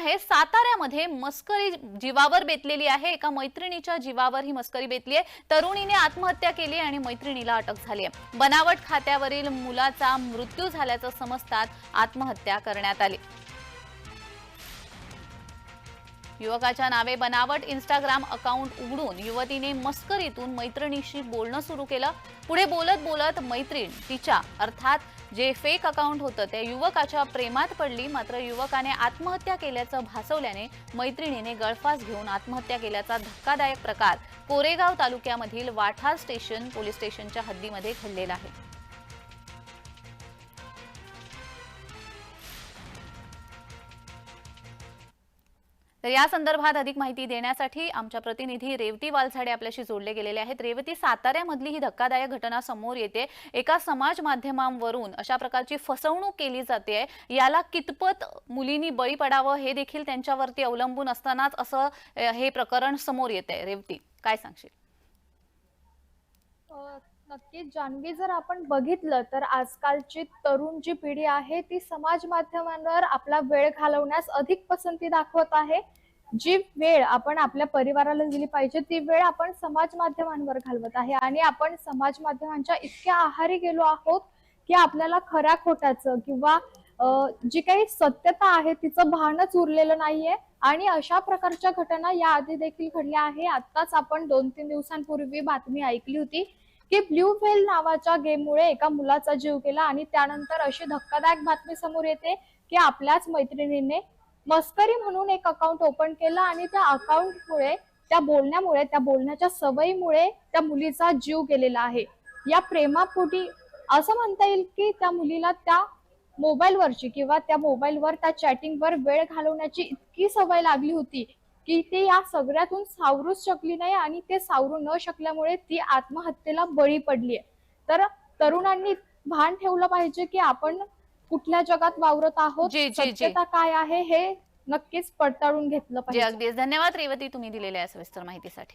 आहे. साताऱ्यामध्ये मस्करी जीवावर बेतलेली आहे. एका मैत्रिणीच्या जीवावर ही मस्करी बेतली आहे. तरुणीने आत्महत्या केली आणि मैत्रिणीला अटक झाली आहे. बनावट खात्यावरील मुलाचा मृत्यू झाल्याचं समजतात आत्महत्या करण्यात आली. युवकाच्या नावे बनावट इंस्टाग्राम अकाउंट उघडून युवतीने मस्करीतून मैत्रिणीशी बोलणं सुरू केलं. पुढे बोलत बोलत मैत्रीण तिच्या अर्थात जे फेक अकाउंट होतं त्या युवकाच्या प्रेमात पडली. मात्र युवकाने आत्महत्या केल्याचं भासवल्याने मैत्रिणीने गळफास घेऊन आत्महत्या केल्याचा धक्कादायक प्रकार कोरेगाव तालुक्यामधील वाठार स्टेशन पोलीस स्टेशनच्या हद्दीमध्ये घडलेला आहे. तर या संदर्भात अधिक माहिती देण्यासाठी आमच्या प्रतिनिधी रेवती वालझाडे आपल्याशी जोडले गेलेले आहेत. रेवती साताऱ्यामधली ही धक्कादायक घटना समोर येते. एका समाज माध्यमांवरून अशा प्रकारची फसवणूक केली जाते. याला कितपत मुलींनी बळी पडावं हे देखील त्यांच्यावरती अवलंबून असतानाच असं हे प्रकरण समोर येते रेवती काय सांगशील? नक्कीच. जान्हवी जर आपण बघितलं तर आजकालची तरुण जी पिढी आहे ती समाज माध्यमांवर आपला वेळ घालवण्यास अधिक पसंती दाखवत आहे. जी वेळ आपण आपल्या परिवाराला दिली पाहिजे ती वेळ आपण समाज माध्यमांवर घालवत आहे. आणि आपण समाज माध्यमांच्या इतक्या आहारी गेलो आहोत की आपल्याला खऱ्या खोट्याचं किंवा जी काही सत्यता आहे तिचं भानच उरलेलं नाहीये. आणि अशा प्रकारच्या घटना याआधी देखील घडल्या आहे. आत्ताच आपण दोन तीन दिवसांपूर्वी बातमी ऐकली होती की ब्ल्यू व्हेल नावाच्या गेममुळे एका मुलाचा जीव गेला आणि त्यानंतर अशी धक्कादायक बातमी समोर येते की आपल्याच मैत्रिणीने मस्करी म्हणून एक अकाउंट ओपन केलं आणि त्या अकाउंटमुळे त्या बोलण्यामुळे त्या बोलण्याच्या सवयीमुळे त्या मुलीचा जीव गेलेला आहे. या प्रेमापोटी असं म्हणता येईल की त्या मुलीला त्या मोबाईलवरची किंवा त्या मोबाईलवर त्या चॅटिंगवर वेळ घालवण्याची इतकी सवय लागली होती की ती या सगळ्यातून सावरूच शकली नाही आणि ते सावरू न शकल्यामुळे ती आत्महत्येला बळी पडली आहे तर तरुणांनी भान ठेवलं पाहिजे की आपण कुठल्या जगात वावरत आहोत. सत्यता काय आहे हे नक्कीच पडताळून घेतलं पाहिजे. अगदी धन्यवाद रेवती तुम्ही दिलेल्या सविस्तर माहितीसाठी.